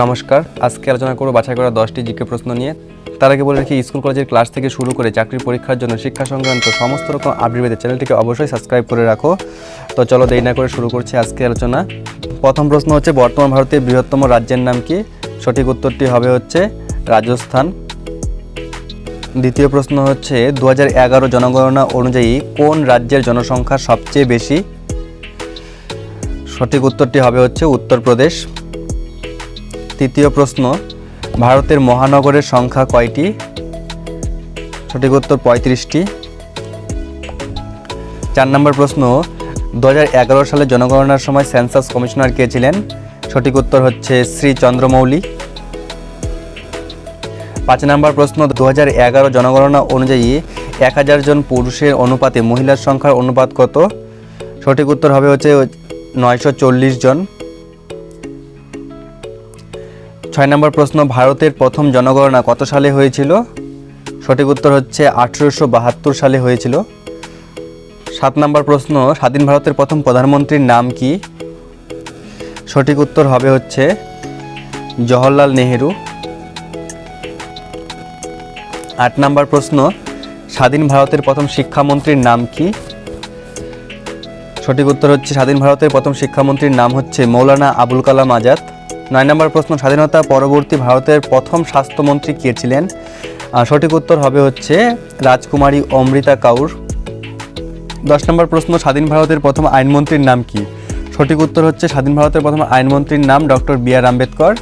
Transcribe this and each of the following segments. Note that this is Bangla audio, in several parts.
নমস্কার, আজকে আলোচনা করব বাছাই করা দশটি জিকে প্রশ্ন নিয়ে। তার আগে বলে রাখি, স্কুল কলেজের ক্লাস থেকে শুরু করে চাকরির পরীক্ষার জন্য শিক্ষা সংক্রান্ত সমস্ত রকম আপডেট চ্যানেলটিকে অবশ্যই সাবস্ক্রাইব করে রাখো। তো চলো দেরি না করে শুরু করছি আজকে আলোচনা। প্রথম প্রশ্ন হচ্ছে, বর্তমান ভারতের বৃহত্তম রাজ্যের নাম কি? সঠিক উত্তরটি হবে হচ্ছে রাজস্থান। দ্বিতীয় প্রশ্ন হচ্ছে দু এগারো জনগণনা অনুযায়ী কোন রাজ্যের জনসংখ্যা সবচেয়ে বেশি? সঠিক উত্তরটি হবে হচ্ছে উত্তরপ্রদেশ। তৃতীয় প্রশ্ন, ভারতের মহানগরের সংখ্যা কয়টি? সঠিক উত্তর পঁয়ত্রিশটি। চার নম্বর প্রশ্ন দু হাজার এগারো সালে জনগণনার সময় সেন্সাস কমিশনার কে ছিলেন? সঠিক উত্তর হচ্ছে শ্রী চন্দ্রমৌলি। পাঁচ নম্বর প্রশ্ন দু জনগণনা অনুযায়ী এক হাজার জন পুরুষের অনুপাতে মহিলার সংখ্যার অনুপাত কত? সঠিক উত্তর হবে হচ্ছে নয়শো চল্লিশ জন। ছয় নম্বর প্রশ্ন, ভারতের প্রথম জনগণনা কত সালে হয়েছিল? সঠিক উত্তর হচ্ছে আঠেরোশো বাহাত্তর সালে হয়েছিল। সাত নম্বর প্রশ্ন, স্বাধীন ভারতের প্রথম প্রধানমন্ত্রীর নাম কি? সঠিক উত্তর হবে হচ্ছে জওহরলাল নেহেরু। আট নম্বর প্রশ্ন, স্বাধীন ভারতের প্রথম শিক্ষামন্ত্রীর নাম কি? সঠিক উত্তর হচ্ছে, স্বাধীন ভারতের প্রথম শিক্ষামন্ত্রীর নাম হচ্ছে মৌলানা আবুল কালাম আজাদ। নয় নম্বর প্রশ্ন, স্বাধীনতা পরবর্তী ভারতের প্রথম স্বাস্থ্যমন্ত্রী কে ছিলেন? সঠিক উত্তর হবে হচ্ছে রাজকুমারী অমৃতা কাউর। দশ নম্বর প্রশ্ন, স্বাধীন ভারতের প্রথম আইনমন্ত্রীর নাম কি? সঠিক উত্তর হচ্ছে স্বাধীন ভারতের প্রথম আইনমন্ত্রীর নাম ডক্টর বি আর আম্বেদকর।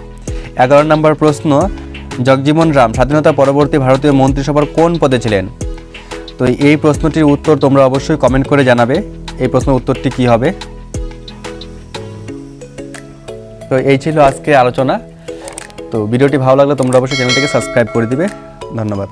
এগারো নম্বর প্রশ্ন, জগজীবন রাম, স্বাধীনতা পরবর্তী ভারতীয় মন্ত্রিসভার কোন পদে ছিলেন? তো এই প্রশ্নটির উত্তর তোমরা অবশ্যই কমেন্ট করে জানাবে। এই প্রশ্নের উত্তরটি কি হবে? তো এই ছিল আজকে আলোচনা। তো ভিডিওটি ভালো লাগলে তোমরা অবশ্যই চ্যানেলটিকে সাবস্ক্রাইব করে দিবে। ধন্যবাদ।